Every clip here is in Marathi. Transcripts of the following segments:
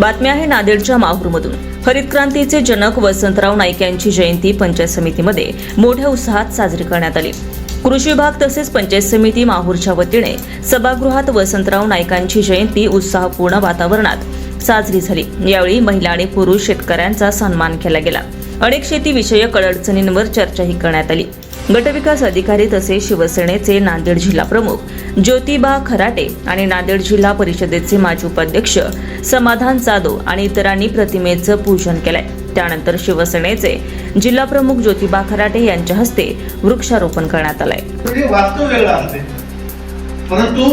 बातमी आहे नांदेडच्या माहूरमधून हरित क्रांतीचे जनक वसंतराव नाईक यांची जयंती पंचायत समितीमध्ये मोठ्या उत्साहात साजरी करण्यात आली. कृषी विभाग तसेच पंचायत समिती माहूरच्या वतीने सभागृहात वसंतराव नाईकांची जयंती उत्साहपूर्ण वातावरणात साजरी झाली. यावेळी महिला आणि पुरुष शेतकऱ्यांचा सन्मान केला गेला. अनेक शेतीविषयक अडचणींवर चर्चाही करण्यात आली. गटविकास अधिकारी तसेच शिवसेनेचे नांदेड जिल्हा प्रमुख ज्योतिबा खराटे आणि नांदेड जिल्हा परिषदेचे माजी उपाध्यक्ष समाधान जाधव आणि इतरांनी प्रतिमेचं पूजन केलंय. त्यानंतर शिवसेनेचे जिल्हा प्रमुख ज्योतिबा खराटे यांच्या हस्ते वृक्षारोपण करण्यात आलंय. वास्तव वेगळं असते परंतु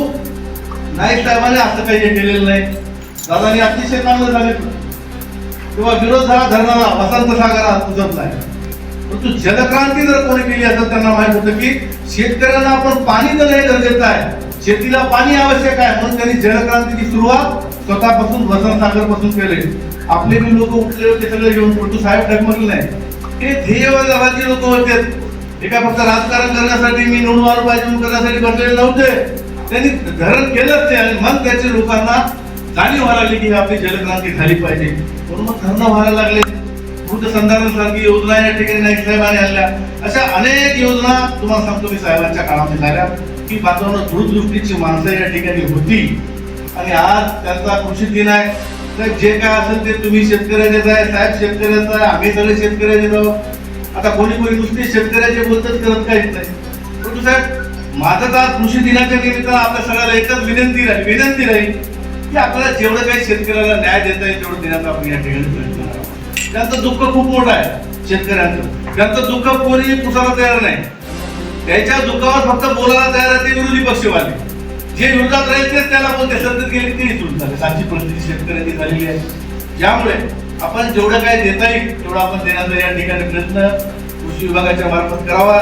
नाईक साहेबांनी असं काही केलेलं नाही. दादानी अतिशय चांगलं सांगितलं. किंवा विरोध झाला धरणारा वसंत सागरा तुझत नाही जलक्रांती जर कोणी केली असं त्यांना माहीत होतं की शेतकऱ्यांना आपण पाणी देणं हे गरजेचं आहे. शेतीला पाणी आवश्यक आहे म्हणून त्यांनी जलक्रांतीची सुरुवात स्वतःपासून वसंत सागरपासून केले. आपले बी लोक उठले होते सगळे घेऊन परंतु साहेब डगमगले नाही. हे ध्येयवादाचे लोक होते. हे काय फक्त राजकारण करण्यासाठी मी निवडून आलो पाहिजे करण्यासाठी बसलेले नव्हते. त्यांनी धरण केलंच ते आणि मग त्याचे लोकांना जाणीव व्हायला लागली की आपली जलक्रांती झाली पाहिजे. म्हणून मग धरणं व्हायला लागले. वृद्ध संधारणासारखी योजना या ठिकाणी नाईक साहेबांनी आणल्या. अशा अनेक योजना तुम्हाला सांगतो मी साहेबांच्या काळामध्ये झाल्या. की बांधवांना दूरदृष्टीची माणसं या ठिकाणी होती. आणि आज त्यांचा कृषी दिन आहे. तर जे काय असेल ते तुम्ही शेतकऱ्याचेच आहे साहेब शेतकऱ्याचं आहे आम्ही सगळे शेतकऱ्याचे आहोत. आता कोणी कोणी नुसते शेतकऱ्याचे बोलतच करत काहीच नाही. परंतु साहेब माझं तर आज कृषी दिनाच्या निमित्तानं आपल्या सगळ्याला एकच विनंती राहील विनंती राहील की आपल्याला जेवढं काही शेतकऱ्याला न्याय देता येईल तेवढं देण्याचा आपण या ठिकाणी प्रयत्न त्यांचं दुःख खूप मोठं आहे शेतकऱ्यांचं. त्यांचं दुःख कोणी पुसायला तयार नाही. त्याच्या दुःखावर फक्त बोलायला तयार आहे ते विरोधी पक्षवाले. जे विरोधात राहील तेच त्याला बोलते सत्तेत गेले ते चूक झाले. अशी परिस्थिती शेतकऱ्यांची झालेली आहे. ज्यामुळे आपण जेवढं काय देता येईल तेवढं आपण देण्याचा या ठिकाणी प्रयत्न कृषी विभागाच्या मार्फत करावा.